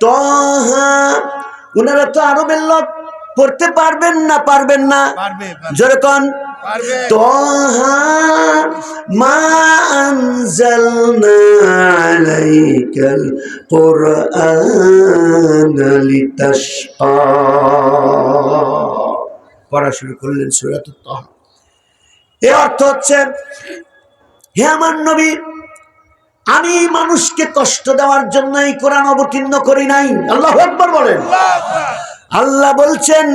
তহা ওনারা তো আরবের লোক পড়তে পারবেন না পারবেন না। জোরে কন। তহা মা আনজালনা আলাইকাল কুরআন লিতাশকা পড়া শুরু করলেন সূরাতুত তাহা। এর অর্থ হচ্ছে হে আমার নবী আমি মানুষকে কষ্ট দেওয়ার জন্য এই কোরআন অবতীর্ণ করি নাই। আল্লাহ একবার বলেন। আল্লাহ বলছেন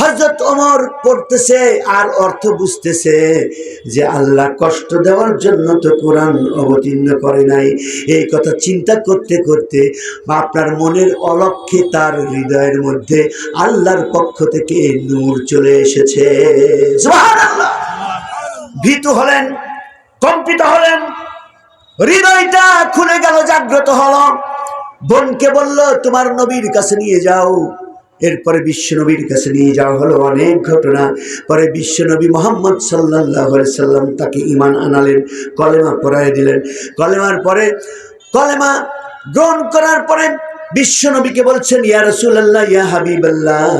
হজরত ওমর পড়তেছে আর অর্থ বুঝতেছে যে আল্লাহ কষ্ট দেওয়ার জন্য তো কোরআন অবতীর্ণ করে নাই। এই কথা চিন্তা করতে করতে বা আপনার মনের অলক্ষে তার হৃদয়ের মধ্যে আল্লাহর পক্ষ থেকে নূর চলে এসেছে। ভীতু হলেন, কম্পিত হলেন হৃদয়টা খুলে গেল, জাগ্রত হলো বোনকে বলল, তোমার নবীর কাছে নিয়ে যাও। এরপরে বিশ্ব নবীর কাছে নিয়ে যাওয়া হলো অনেক ঘটনা। পরে বিশ্ব নবী মোহাম্মদ সাল্লাহ সাল্লাম তাকে ইমান আনালেন, কলেমা পড়ায় দিলেন। কলেমার পরে, কলেমা গ্রহণ করার পরে বিশ্ব নবীকে বলছেন, ইয়া রসুল্লাহ ইয়া হাবিবাল্লাহ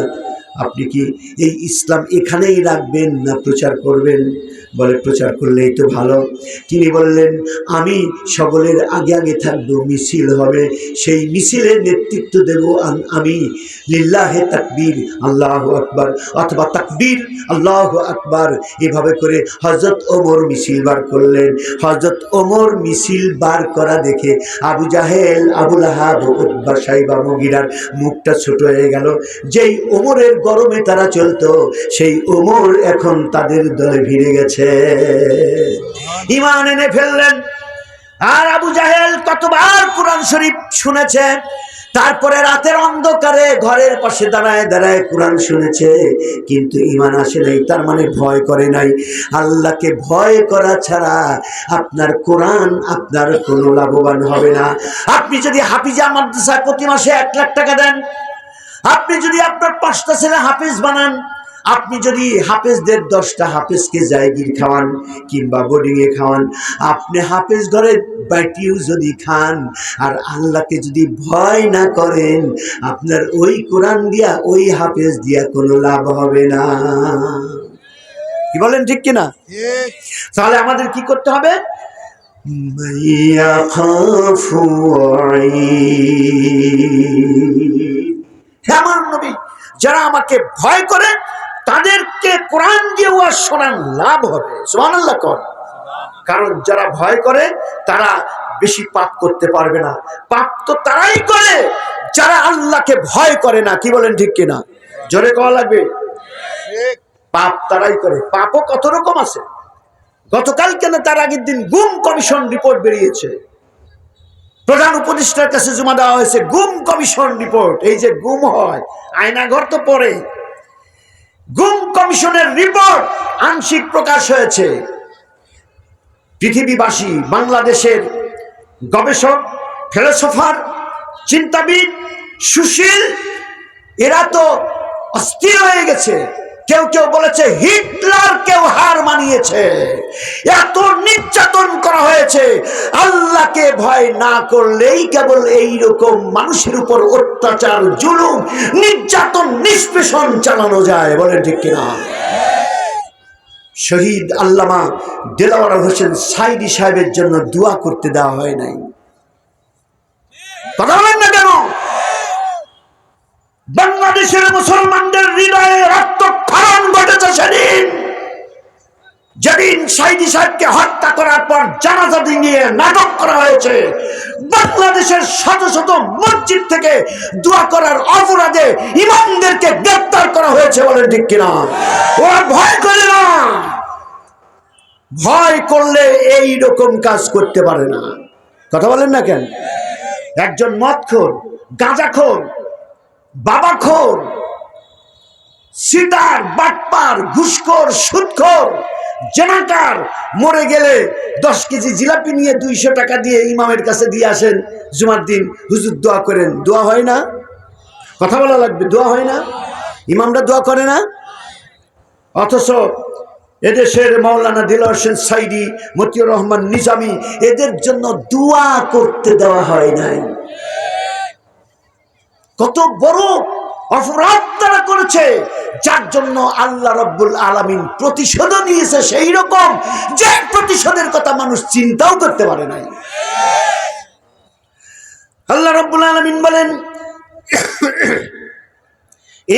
আপনি কি এই ইসলাম এখানেই রাখবেন না প্রচার করবেন? বলে, প্রচার করলেই তো ভালো। তিনি বললেন, আমি সকলের আগে আগে থাকব, মিছিল হবে। সেই মিছিলের নেতৃত্ব দেব আম- লিল্লাহে তাকবীর, আল্লাহ আকবার, অথবা তাকবীর, আল্লাহ আকবার। এভাবে করে হজরত ওমর মিছিল বার করলেন। হজরত ওমর মিছিল বার করা দেখে আবু জাহেল আবুল উদ্বা সাইবা মগিরার মুখটা ছোট হয়ে গেল। যেই ওমরের গরমে তারা চলতো, সেই ওমর এখন তাদের দলে ভিড়ে গেছে। ইমান এনে ফেললেন। আর আবু জাহেল কতবার কোরআন শরীফ শুনেছে, তারপরে রাতের অন্ধকারে ঘরের পাশে দাঁড়ায় দাঁড়ায় কোরআন শুনেছে, কিন্তু ইমান আসে নাই, তার মানে ভয় করে নাই। আল্লাহকে ভয় করা ছাড়া আপনার কোরআন আপনার কোনো লাভবান হবে না। আপনি যদি হাফিজা মাদ্রাসায় প্রতি মাসে এক লাখ টাকা দেন আপনি যদি আপনার পাঁচটা ছেলে হাফিজ বানান, আপনি যদি হাফেজদের দশটা হাফেজকে জায়গির খাওয়ান কিংবা বোর্ডিংয়ে খাওয়ান, আপনি হাফেজ ঘরে বাইটিও যদি খান আর আল্লাহকে যদি ভয় না করেন, আপনার ওই কোরআন দিয়া, ওই হাফেজ দিয়া কোনো লাভ হবে না। কি বলেন ঠিক কিনা? তাহলে আমাদের কি করতে হবে? মাইয়া খাফু হে নবী, যারা আমাকে ভয় করে, তাদেরকে কোরআন দিয়ে ওয়াজ শোনান লাভ হবে। কর কারণ যারা ভয় করে, তারা বেশি পাপ করতে পারবে না। পাপ তো তারাই করে, যারা আল্লাহকে ভয় করে না। কি বলেন ঠিক কিনা? জোরে কওয়া লাগবে? পাপ তারাই করে। পাপও কত রকম আছে। গতকাল কেন তার আগের দিন গুম কমিশন রিপোর্ট বেরিয়েছে? প্রধান উপদেষ্টার কাছে জমা দেওয়া হয়েছে, গুম কমিশন রিপোর্ট। এই যে গুম হয়, আয়নাঘর তো পরে গুম কমিশনের রিপোর্ট আংশিক প্রকাশ হয়েছে। পৃথিবীবাসী, বাংলাদেশের গবেষক, ফিলোসফার, চিন্তাবিদ, সুশীল, এরা তো অস্থির হয়ে গেছে। কেউ কেউ বলেছে, হিটলার কেউ হার মানিয়েছে। এত নির্যাতন করা হয়েছে। আল্লাহকে ভয় না করলেই কেবল এই রকম মানুষের উপর অত্যাচার, জুলুম, নির্যাতন, নিষ্পেষণ চালানো যায়। বলেন ঠিক কিনা? শহীদ আল্লামা দেলাওয়ার হোসেন সাইদি সাহেবের জন্য দোয়া করতে দেওয়া হয় নাই। কথা বলেন না কেন? বাংলাদেশের মুসলমানদের গ্রেপ্তার করা হয়েছে ঠিক কিনা। ওরা ভয় করে না। ভয় করলে এই রকম কাজ করতে পারে না। কথা বলেন না কেন? একজন মদখোর, গাঁজাখোর, বাবাখোর, সিটার, বাটপার, ঘুষখোর, সুদখোর জেনাকার মরে গেলে দশ কেজি জিলাপি নিয়ে দুইশো টাকা দিয়ে ইমামের কাছে দিয়ে আসেন জুমার দিন। হুজুর দোয়া করেন। দোয়া হয় না? কথা বলা লাগবে। দোয়া হয় না? ইমামরা দোয়া করে না? অথচ এদেশের মাওলানা দিল হোসেন সাইদি, মতিউর রহমান নিজামি, এদের জন্য দোয়া করতে দেওয়া হয় নাই। কত বড় অপরাধ তারা করেছে, যার জন্য আল্লাহ রব্বুল আলামিন প্রতিশোধ নিয়েছে সেই রকম, যে প্রতিশোধের কথা মানুষ চিন্তাও করতে পারে নাই। আল্লাহ রব্বুল আলামিন বলেন,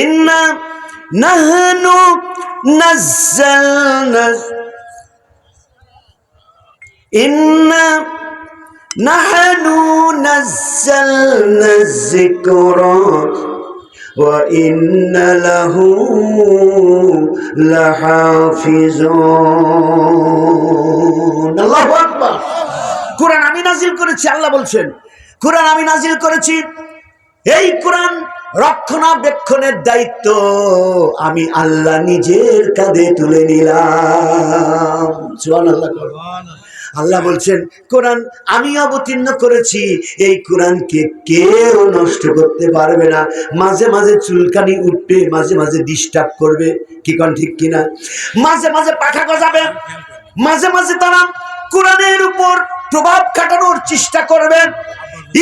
ইন্না নাহনু নাজ্জালনা, ইন্না নাহনু নাজ্জালনা যিকরা। ইন্না লাহু লাহাফিজুন আল্লাহু আকবার। কোরআন আমি নাজিল করেছি আল্লাহ বলছেন। কোরআন আমি নাজিল করেছি এই কোরআন রক্ষণাবেক্ষণের দায়িত্ব আমি আল্লাহ নিজের কাঁধে তুলে নিলাম। সুবহানাল্লাহ। করো। আল্লাহ বলছেন, কোরআন আমি অবতীর্ণ করেছি। এই কোরআনকে কেউ নষ্ট করতে পারবে না। মাঝে মাঝে চুলকানি উঠবে, মাঝে মাঝে ডিস্টার্ব করবে। কি কন ঠিক কিনা? মাঝে মাঝে পাখা গজাবে, মাঝে মাঝে তারা কোরআনের উপর প্রভাব খাটানোর চেষ্টা করবেন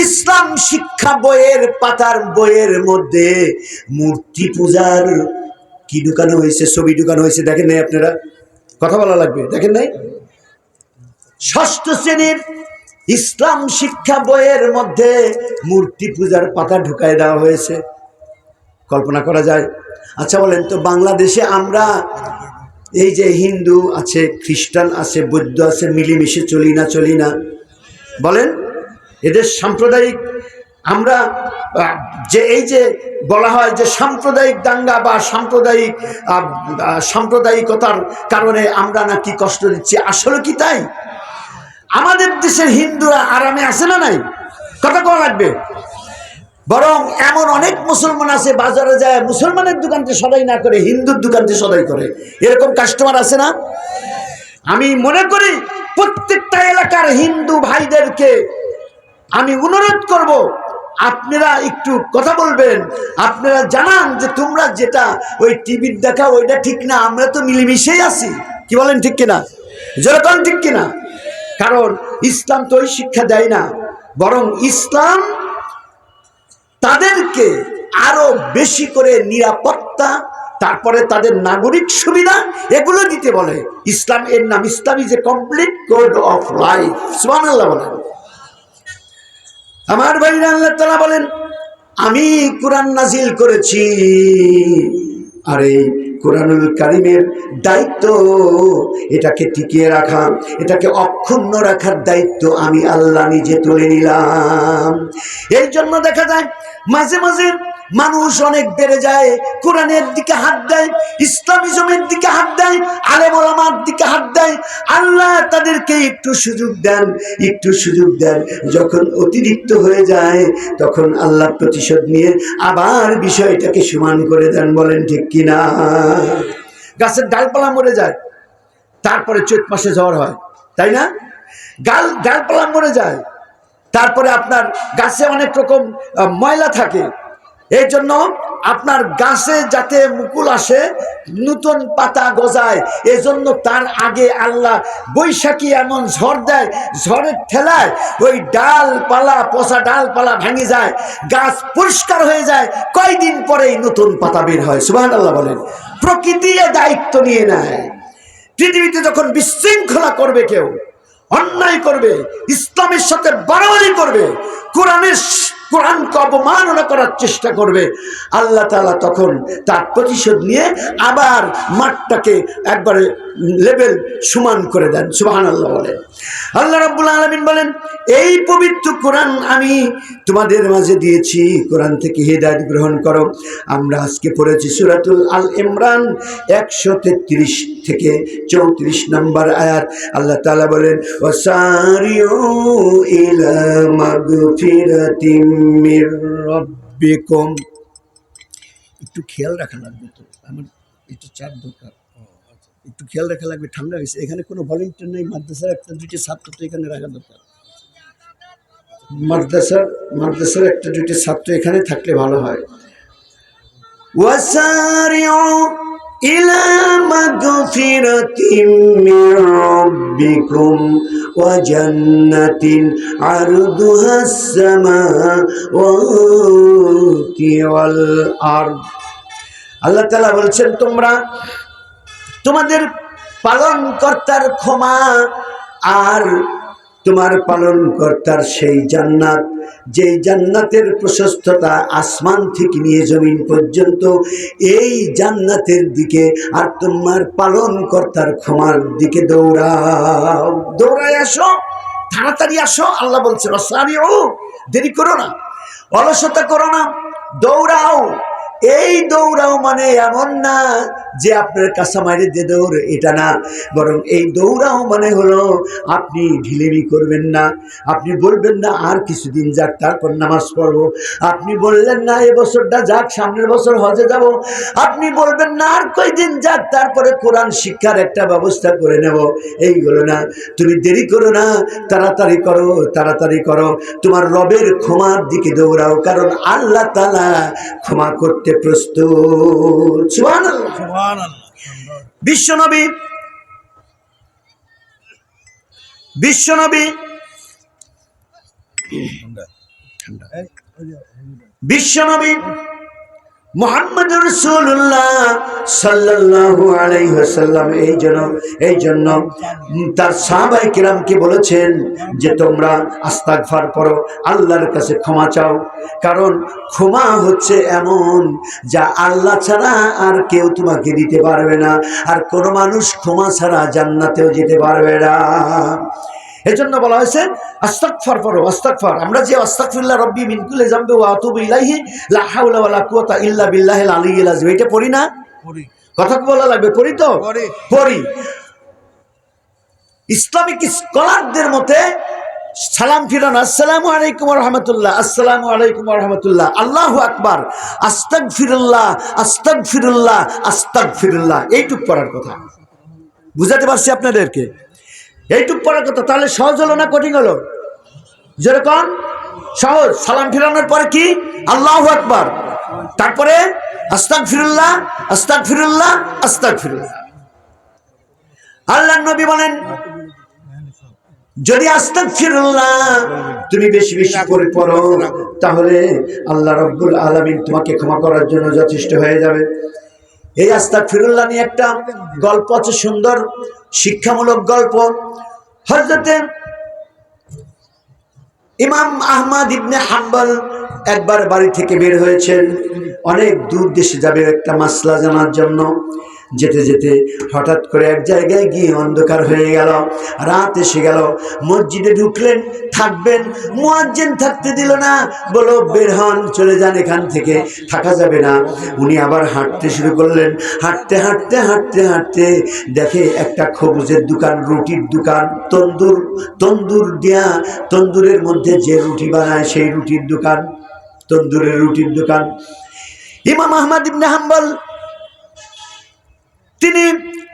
ইসলাম শিক্ষা বইয়ের পাতার বইয়ের মধ্যে মূর্তি পূজার কি ঢুকানো হয়েছে, ছবি ঢুকানো হয়েছে, দেখেন নাই আপনারা? কথা বলা লাগবে, দেখেন নাই? ষষ্ঠ শ্রেণির ইসলাম শিক্ষা বইয়ের মধ্যে মূর্তি পূজার পাতা ঢুকায় দেওয়া হয়েছে। কল্পনা করা যায়। আচ্ছা বলেন তো, বাংলাদেশে আমরা এই যে হিন্দু আছে, খ্রিস্টান আছে, বৌদ্ধ আছে, মিলেমিশে চলি না চলি না, বলেন? এদের সাম্প্রদায়িক আমরা যে এই যে বলা হয় যে সাম্প্রদায়িক দাঙ্গা বা সাম্প্রদায়িক সাম্প্রদায়িকতার কারণে আমরা নাকি কষ্ট দিচ্ছি, আসলে কি তাই? আমাদের দেশের হিন্দুরা আরামে আছে না নাই? কথা কওয়া লাগবে। বরং এমন অনেক মুসলমান আছে, বাজারে যায় মুসলমানের দোকানতে সদাই না করে, হিন্দুর দোকানতে সদাই করে। এরকম কাস্টমার আছে না? আমি মনে করি প্রত্যেকটা এলাকার হিন্দু ভাইদেরকে আমি অনুরোধ করব, আপনারা একটু কথা বলবেন, আপনারা জানান যে তোমরা যেটা ওই টিভির দেখা ওইটা ঠিক না, আমরা তো মিলেমিশেই আছি। কি বলেন ঠিক কিনা? যেরকম ঠিক কিনা? কারণ ইসলাম তো ওই শিক্ষা দেয় না। বরং ইসলাম তাদেরকে আরও বেশি করে নিরাপত্তা, তারপরে তাদের নাগরিক সুবিধা, এগুলো দিতে বলে। ইসলাম এর নাম Islam is a complete code of life সুবহানাল্লাহ বলেন। আমার ভাইরা আল্লাহ তালা বলেন, আমি কোরআন নাজিল করেছি। আর এই কোরআনুল কারিমের দায়িত্ব। এটাকে টিকিয়ে রাখা, এটাকে অক্ষুণ্ণ রাখার দায়িত্ব আমি আল্লাহ নিজে তুলে নিলাম। এই জন্য দেখা যায়, মাঝে মাঝে মানুষ অনেক বেড়ে যায়, কোরআনের দিকে হাত দেয় ইসলামিজমের দিকে হাত দেয় আলেমার দিকে আল্লাহ তাদেরকে একটু সুযোগ দেন, একটু সুযোগ দেন। যখন অতিরিক্ত হয়ে যায়, তখন আল্লাহ প্রতিশোধ নিয়ে আবার বিষয়টাকে সমান করে দেন, বলেন ঠিক কিনা? গাছের ডালপালা মরে যায়, তারপরে চৈত মাসে ঝড় হয়, তাই না? গাল, ডালপালা মরে যায়, তারপরে আপনার গাছে অনেক রকম ময়লা থাকে এই জন্য আপনার গাছে যাতে মুকুল আসে, নতুন পাতা গজায়, এজন্য তার আগে আল্লাহ বৈশাখী এমন ঝড় দেয় ঝড়ের ঠেলায়, ওই ডালপালা, পচা ডালপালা ভেঙে যায়, গাছ পরিষ্কার হয়ে যায়, কয়দিন পরেই নতুন পাতা বের হয়। সুবাহ আল্লাহ বলেন, প্রকৃতি দায়িত্ব নিয়ে নেয়। পৃথিবীতে যখন বিশৃঙ্খলা করবে কেউ, অন্যায় করবে, ইসলামের সাথে বাড়াবাড়ি করবে, কোরআনের কোরআনকে অবমাননা করার চেষ্টা করবে। আল্লাহ তালা তখন তার প্রতিশোধ নিয়ে আবার মাঠটাকে একবারে লেভেল সমান করে দেন। সুবাহান আল্লাহ বলেন। আল্লাহ রাব্বুল আলামিন বলেন, এই পবিত্র কোরআন আমি তোমাদের মাঝে দিয়েছি। কোরআন থেকে হেদায়ত গ্রহণ করো। আমরা আজকে পড়েছি সুরাতুল আল ইমরান, একশো তেত্রিশ থেকে চৌত্রিশ নম্বর আয়াত। আল্লাহ তাআলা বলেন একটু খেয়াল রাখা লাগবে তো, আমার একটু চাপ দরকার। একটু খেয়াল রাখা লাগবে ঠান্ডা হয়েছে এখানে কোনো ভলেন্টিয়ার নেই মাদ্রাসার একটা দুটি ছাত্র তো এখানে রাখা দরকার মাদ্রাসার মাদ্রাসার একটা দুটি ছাত্র এখানে থাকলে ভালো হয় وسارعوا إلى مغفرة من ربكم وجنة عرضها السماوات والأرض আল্লাহ তালা বলছেন তোমরা তোমাদের পালন কর্তার ক্ষমা আর তোমার পালন কর্তার সেই জান্নাত, যেই জান্নাতের প্রশস্ততা আসমান থেকে নিয়ে জমিন পর্যন্ত, এই জান্নাতের দিকে আর তোমার পালন কর্তার ক্ষমার দিকে দৌড়াও। দৌড়ায় আসো, তাড়াতাড়ি আসো, আল্লাহ বলছে রসারি ও দেরি করো না, অলসতা করো না, দৌড়াও। এই দৌড়াও মানে এমন না যে আপনার কাঁচা মাইরে যে দৌড়, এটা না। বরং এই দৌড়াও মানে হলো আপনি ঢিলেমি করবেন না। আপনি বলবেন না, আর কিছুদিন যাক, তারপর নামাজ পড়ব। আপনি বললেন না, এ বছরটা যাক, সামনের বছর হজে যাব। আপনি বলবেন না, আর কয়দিন যাক, তারপরে কোরআন শিক্ষার একটা ব্যবস্থা করে নেব। এইগুলো না। তুমি দেরি করো না, তাড়াতাড়ি করো তাড়াতাড়ি করো। তোমার রবের ক্ষমার দিকে দৌড়াও, কারণ আল্লাহ তালা ক্ষমা করতে প্রস্তুত। সুবহানাল্লাহ। বিশ্বনবী বিশ্বনবী বিশ্বনবী মোহাম্মদ রসুল্লাহ সাল্লাল্লাহু আলাইহি ওয়াসাল্লাম এই জন্য এই জন্য তার সাহাবাই কিরামকে বলেছেন যে তোমরা আস্তাগফার পড়ো, আল্লাহর কাছে ক্ষমা চাও। কারণ ক্ষমা হচ্ছে এমন যা আল্লাহ ছাড়া আর কেউ তোমাকে দিতে পারবে না। আর কোনো মানুষ ক্ষমা ছাড়া জান্নাতেও যেতে পারবে না। এজন্য বলা হয়েছে আস্তাগফার পড়ো আস্তাগফার। আমরা যে আস্তাগফিরুল্লাহ রব্বি মিন কুল্লি যামবি ওয়া আতুবু ইলাইহি লা হাওলা ওয়ালা কুওয়াতা ইল্লা বিল্লাহিল আলিয়্যিল আযীম। এটা পড়ি না? পড়ি। কথা বলা লাগবে? পড়ি তো। পড়ি। ইসলামিক স্কলারদের মতে সালাম ফিরান আসসালামু আলাইকুম রহমতুল্লাহ আসসালামু আলাইকুম রহমতুল্লাহ আল্লাহ আকবার আস্তাক ফিরুল্লাহ আস্তাক ফিরুল্লাহ আস্তাক ফিরুল্লাহ এইটুক পড়ার কথা। বুঝাতে পারছি আপনাদেরকে? এইটুক পড়ার কথা, তাহলে সহজ হলো না কঠিন হলো? যেরকম, সহজ, সালাম ফিরানোর পরে কি? আল্লাহ আকবার। তারপরে আস্তাক ফিরুল্লাহ আস্তাক ফিরুল্লাহ আস্তাক ফিরুল্লাহ আল্লাহ নবী বলেন, যদি আস্তাক ফিরুল্লাহ তুমি বেশি বেশি করে পড়ো, তাহলে আল্লাহ রব্বুল আলমিন তোমাকে ক্ষমা করার জন্য যথেষ্ট হয়ে যাবে। এই আস্তাক ফিরুল্লাহ নিয়ে একটা গল্প আছে সুন্দর। শিক্ষামূলক গল্প। হজরতে ইমাম আহমদ ইবনে হাম্বল একবার বাড়ি থেকে বের হয়েছেন। অনেক দূর দেশে যাবে একটা মাসলা জানার জন্য। যেতে যেতে হঠাৎ করে এক জায়গায় গিয়ে অন্ধকার হয়ে গেল। রাত এসে গেল। মসজিদে ঢুকলেন, থাকবেন। মুয়াজ্জিন থাকতে দিল না। বলো, বের হন, চলে যান এখান থেকে। থাকা যাবে না। উনি আবার হাঁটতে শুরু করলেন। হাঁটতে হাঁটতে হাঁটতে হাঁটতে দেখে একটা খবুজের দোকান, রুটির দোকান, তন্দুর তন্দুর দিয়া তন্দুরের মধ্যে যে রুটি বানায় সেই রুটির দোকান, তন্দুরের রুটির দোকান। ইমাম আহমদ ইবনে হাম্বল তিনি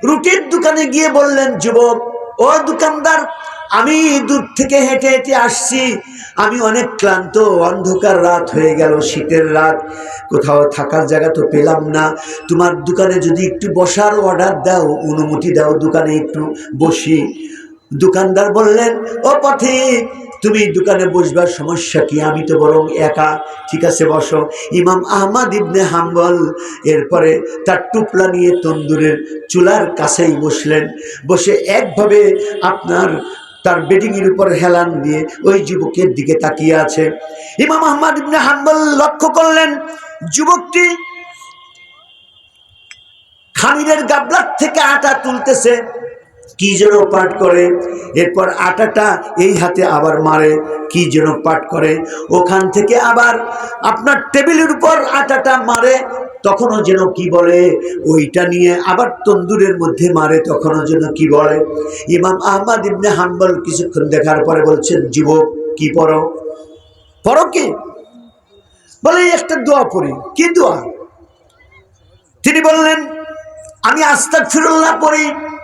রুটির দোকানে গিয়ে বললেন, যুবক, ও দোকানদার, আমি দূর থেকে হেঁটে হেঁটে আসছি। আমি অনেক ক্লান্ত, অন্ধকার রাত হয়ে গেল, শীতের রাত। কোথাও থাকার জায়গা তো পেলাম না। তোমার দোকানে যদি একটু বসার অর্ডার দাও, অনুমতি দাও, দোকানে একটু বসি। দোকানদার বললেন, ও পথিক তুমি দোকানে বসবার সমস্যা কি? আমি তো বরং একা। ঠিক আছে, বসো। ইমাম আহমদ ইবনে হাম্বল এরপরে তার টুপলা নিয়ে তন্দুরের চুলার কাছেই বসলেন। বসে একভাবে আপনার তার বেডিংয়ের উপর হেলান দিয়ে ওই যুবকের দিকে তাকিয়ে আছে। ইমাম আহমদ ইবনে হাম্বল লক্ষ্য করলেন, যুবকটি খামিরের গাবলার থেকে আটা তুলতেছে। কি যেন পাঠ করে? এরপর আটাটা এই হাতে আবার মারে, কি যেন পাঠ করে? ওখান থেকে আবার আপনার টেবিলের উপর আটাটা মারে, তখনও যেন কি বলে? ওইটা নিয়ে আবার তন্দুরের মধ্যে মারে, তখনও যেন কি বলে? ইমাম আহমদ ইবনে হাম্বল কিছুক্ষণ দেখার পরে বলছেন, যুবক, কি পড়ো? পড়ো কি? বলে, "এই একটা দোয়া পড়ি। কি দোয়া? তিনি বললেন, আমি আস্তাক ফিরুল্লাহ পড়ি।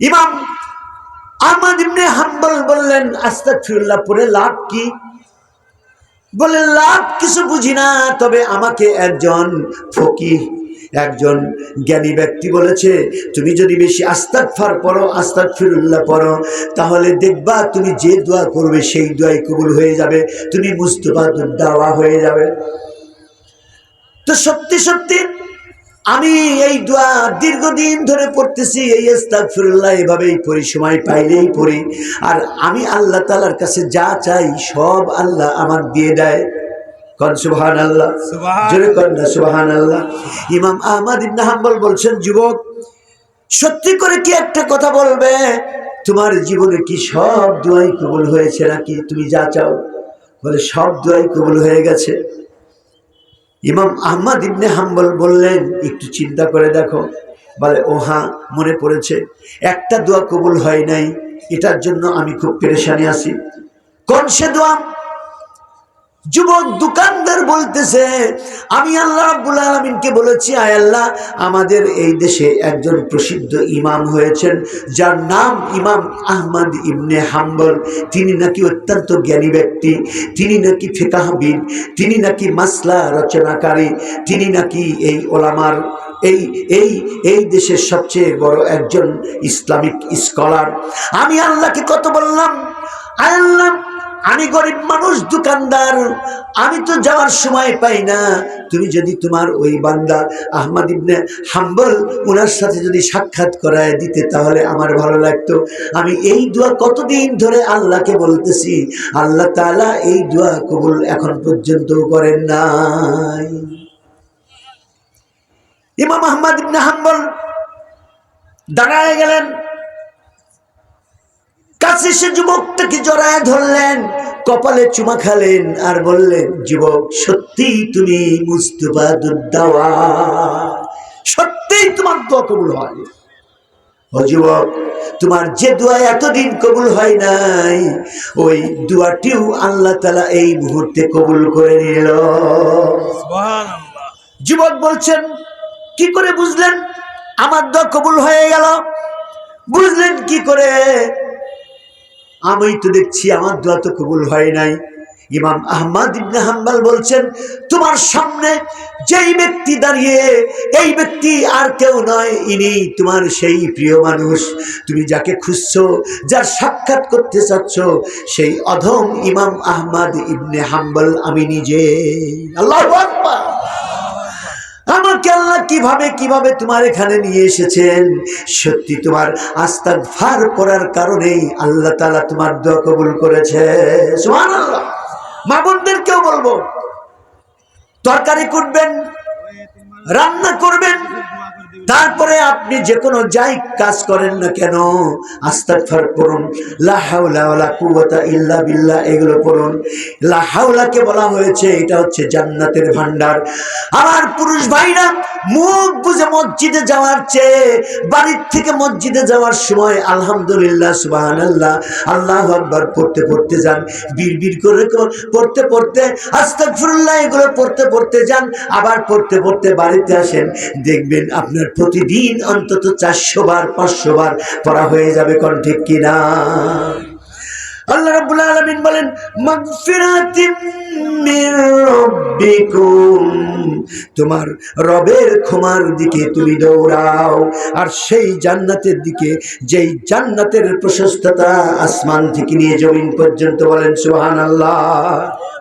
ইমাম আহমদ ইবনে হাম্বল বললেন, আস্তাগফিরুল্লাহ, পড়ে লাভ কি? বলে, লাভ কিছু বুঝি না, তবে আমাকে একজন ফকিহ, একজন জ্ঞানী ব্যক্তি বলেছে, তুমি যদি বেশি আস্তাগফার পড়ো, আস্তাগফিরুল্লাহ পড়ো, তাহলে দেখবা তুমি যে দোয়া করবে, সেই দোয়াই কবুল হয়ে যাবে, তুমি মুস্তফা দাওয়া হয়ে যাবে। তো সত্যি সত্যি আমি এই দোয়া দীর্ঘদিন ধরে পড়তেছি এই ইস্তাগফিরুল্লাহ এভাবেই পড়ি সময় পাইলেই পড়ি। আর আমি আল্লাহ তালার কাছে যা চাই সব আল্লাহ আমার দিয়ে দেয়। কন সুবহান আল্লাহ সুবহান। জোরে কন না সুবহান আল্লাহ ইমাম আহমদ ইবনে হাম্বল বলছেন যুবক সত্যি করে কি একটা কথা বলবে? তোমার জীবনে কি সব দোয়াই কবুল হয়েছে নাকি? তুমি যা চাও। বলে সব দোয়াই কবুল হয়ে গেছে। ইমাম আহমদ ইবনে হাম্বল বললেন, একটু চিন্তা করে দেখো। বলে ও হ্যাঁ মনে পড়েছে, একটা দোয়া কবুল হয় নাই, এটার জন্য আমি খুব পেরেশানি আছি। কোন সে দোয়া? যুবক দোকানদার বলতেছে, আমি আল্লাহ রাব্বুল আলমিনকে বলেছি, আয় আল্লাহ, আমাদের এই দেশে একজন প্রসিদ্ধ ইমাম হয়েছেন, যার নাম ইমাম আহমদ ইবনে হাম্বল। তিনি নাকি অত্যন্ত জ্ঞানী ব্যক্তি, তিনি নাকি ফেকাহবিদ, তিনি নাকি মাসলা রচনাকারী, তিনি নাকি এই ওলামার, এই এই এই দেশের সবচেয়ে বড় একজন ইসলামিক স্কলার। আমি আল্লাহকে কত বললাম, আয় আল্লাহ আমি গরিব মানুষ, দোকানদার। আমি তো যাওয়ার সময় পাই না। তুমি যদি তোমার ওই বান্দা আহমদ ইবনে হাম্বল ওনার সাথে যদি সাক্ষাৎ করায় দিতে, তাহলে আমার ভালো লাগতো। আমি এই দোয়া কতদিন ধরে আল্লাহকে বলতেছি, আল্লাহ তাআলা এই দোয়া কবুল এখন পর্যন্ত করেন নাই। ইমাম আহমদ ইবনে হাম্বল দাঁড়ায় গেলেন। কাছে সে যুবকটাকে জড়ায় ধরলেন কপালে চুমা খালেন আর বললেন যুবক সত্যি তুমি মুস্তফা দুদ্দাওয়া সত্যি তোমার দোয়া কবুল হয়। ও যুবক তোমার যে দোয়া এতদিন কবুল হয় নাই ওই দোয়াটিও আল্লাহ তালা এই মুহূর্তে কবুল করে নিল। যুবক বলছেন কি করে বুঝলেন? আমার দোয়া কবুল হয়ে গেল। বুঝলেন কি করে? আমি তো দেখছি আমার দোয়া তো কবুল হয় নাই। ইমাম আহমদ ইবনে হাম্বাল বলছেন, তোমার সামনে যেই ব্যক্তি দাঁড়িয়ে, এই ব্যক্তি আর কেউ নয়, ইনি তোমার সেই প্রিয় মানুষ। তুমি যাকে খুঁজছো, যার সাক্ষাৎ করতে চাচ্ছ, সেই অধম ইমাম আহমদ ইবনে হাম্বল আমি নিজে। আল্লাহ আমাকে আল্লাহ কীভাবে কীভাবে তোমার এখানে নিয়ে এসেছেন? সত্যি তোমার আস্তার ফার করার কারণেই আল্লাহ তালা তোমার দোয়া কবুল করেছে। সুবহানাল্লাহ। মা বোনদেরকেও বলব, তরকারি করবেন, রান্না করবেন তারপরে আপনি যে কোনো যাই কাজ করেন না কেন, আস্তাগফার পড়ুন, লা হাওলা ওয়ালা ইল্লা বিল্লাহ এগুলো পড়ুন। লা হাওলাকে বলা হয়েছে, এটা হচ্ছে জান্নাতের ভান্ডার আমার পুরুষ ভাইরা, মুখ বুঝে মসজিদে যাওয়ার চেয়ে বাড়ির থেকে মসজিদে যাওয়ার সময় আলহামদুলিল্লাহ, সুবহানাল্লাহ, আল্লাহু আকবার পড়তে পড়তে যান, বিড়বিড় করে পড়তে পড়তে, আস্তাগফিরুল্লাহ এগুলো পড়তে পড়তে যান, আবার পড়তে পড়তে বাড়িতে আসেন। দেখবেন আপনার প্রতিদিন অন্তত চারশো বার, পাঁচশো বার পড়া হয়ে যাবে কোন ঠিক কিনা? আল্লাহ রাব্বুল আলামিন বলেন, মাগফিরাতিম তোমার রবের ক্ষমার দিকে তুমি দৌড়াও, আর সেই জান্নাতের দিকে, যেই জান্নাতের প্রশস্ততা আসমান থেকে নিয়ে জমিন পর্যন্ত বলেন, সুবহানাল্লাহ।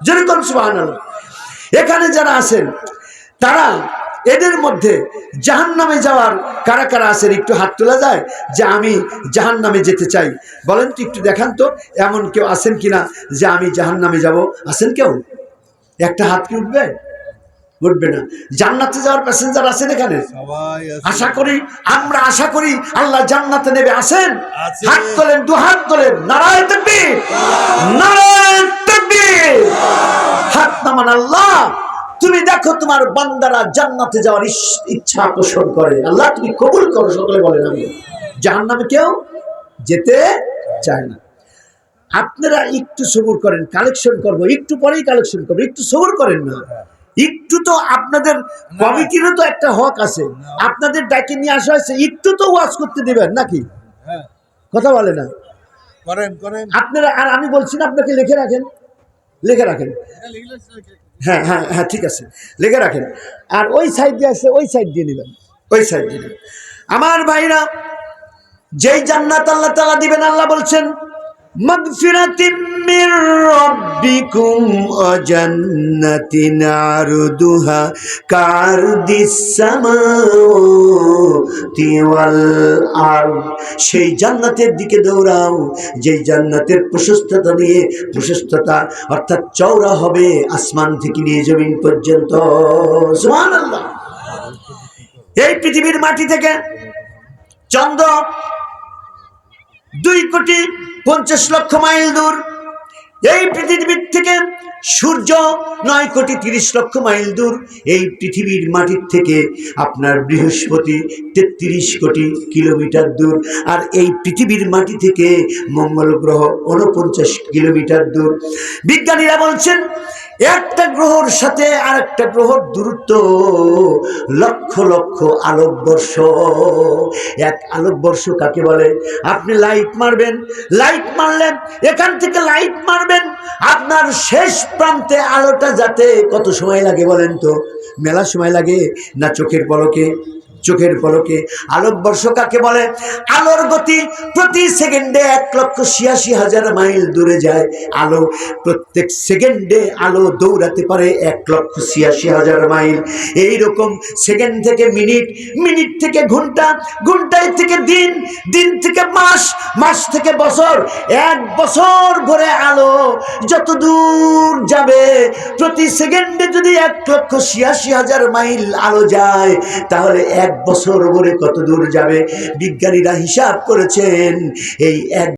যেরকম সুবহানাল্লাহ। এখানে যারা আছেন, তারা এদের মধ্যে জাহান নামে যাওয়ার কারা কারা আছেন একটু হাত তোলা যায় যে আমি জাহান নামে যেতে চাই। বলেন তো একটু দেখান তো এমন কেউ আছেন কিনা যে আমি জাহান নামে যাব? আছেন কেউ? একটা হাত কি উঠবে? উঠবে না। জান্নাতে যাওয়ার প্যাসেঞ্জার আছেন এখানে? আশা করি আমরা আশা করি আল্লাহ জান্নাতে নেবে। আসেন হাত তোলেন দু হাত তোলেন। নারায় তাকবীর। নারায় তাকবীর। হাত নামান আল্লাহ। তুমি দেখো তোমার বান্দারা জান্নাতে যাওয়ার ইচ্ছা পোষণ করে। আল্লাহ তুমি কবুল করো সকলে বলেন আমি। জাহান্নামে কেউ যেতে চায় না। আপনারা একটু সবুর করেন কালেকশন করব। একটু পরেই কালেকশন করব একটু সবুর করেন না। একটু তো আপনাদের কমিটিরও তো একটা হক আছে। আপনাদের ডাকে নিয়ে আসা হয়েছে একটু তো ওয়াজ করতে দেবেন নাকি? হ্যাঁ। কথা বলে না। করেন করেন। আপনারা আর আমি বলছি না আপনাকে লিখে রাখেন। লিখে রাখেন। হ্যাঁ হ্যাঁ হ্যাঁ ঠিক আছে। লিখে রাখেন। আর ওই সাইড দিয়ে আসলে ওই সাইড দিয়ে নেবেন। ওই সাইড দিয়ে নেবেন। আমার ভাইরা, যেই জান্নাত আল্লাহ তালা দিবেন, আল্লাহ বলছেন مغفرة من ربكم وجنة عرضها كعرض السماوات والأرض সেই জান্নাতের দিকে দৌড়াও যেই জান্নাতের প্রশস্ততা নিয়ে প্রশস্ততা অর্থাৎ চওড়া হবে আসমান থেকে নিয়ে জমিন পর্যন্ত সুবহানাল্লাহ এই পৃথিবীর মাটি থেকে চন্দ্র দুই কোটি পঞ্চাশ লক্ষ মাইল দূর। এই পৃথিবীর থেকে সূর্য নয় কোটি তিরিশ লক্ষ মাইল দূর। এই পৃথিবীর মাটির থেকে আপনার বৃহস্পতি তেত্রিশ কোটি কিলোমিটার দূর। আর এই পৃথিবীর মাটি থেকে মঙ্গল গ্রহ উনপঞ্চাশ কিলোমিটার দূর। বিজ্ঞানীরা বলছেন, একটা গ্রহর সাথে আরেকটা গ্রহর দূরত্ব লক্ষ লক্ষ আলোকবর্ষ। এক আলোকবর্ষ কাকে বলে? আপনি লাইট মারবেন, লাইট মারলেন, এখান থেকে লাইট মারবেন, আপনার শেষ প্রান্তে আলোটা যাতে কত সময় লাগে বলেন তো? মেলা সময় লাগে না চোখের পলকে? চোখের পলকে। আলোকবর্ষ কাকে বলে? আলোর গতি প্রতি সেকেন্ডে এক লক্ষ ছিয়াশি হাজার মাইল দূরে যায় আলো। প্রত্যেক সেকেন্ডে আলো দৌড়াতে পারে এক লক্ষ ছিয়াশি হাজার মাইল। এই রকম সেকেন্ড থেকে মিনিট মিনিট থেকে ঘণ্টা, ঘন্টায় থেকে দিন দিন থেকে মাস মাস থেকে বছর, এক বছর ভরে আলো যত দূর যাবে, প্রতি সেকেন্ডে যদি এক লক্ষ ছিয়াশি হাজার মাইল আলো যায়, তাহলে এক বছর ভরে কত দূর যাবে? বিজ্ঞানীরা হিসাব করেছেন এই এক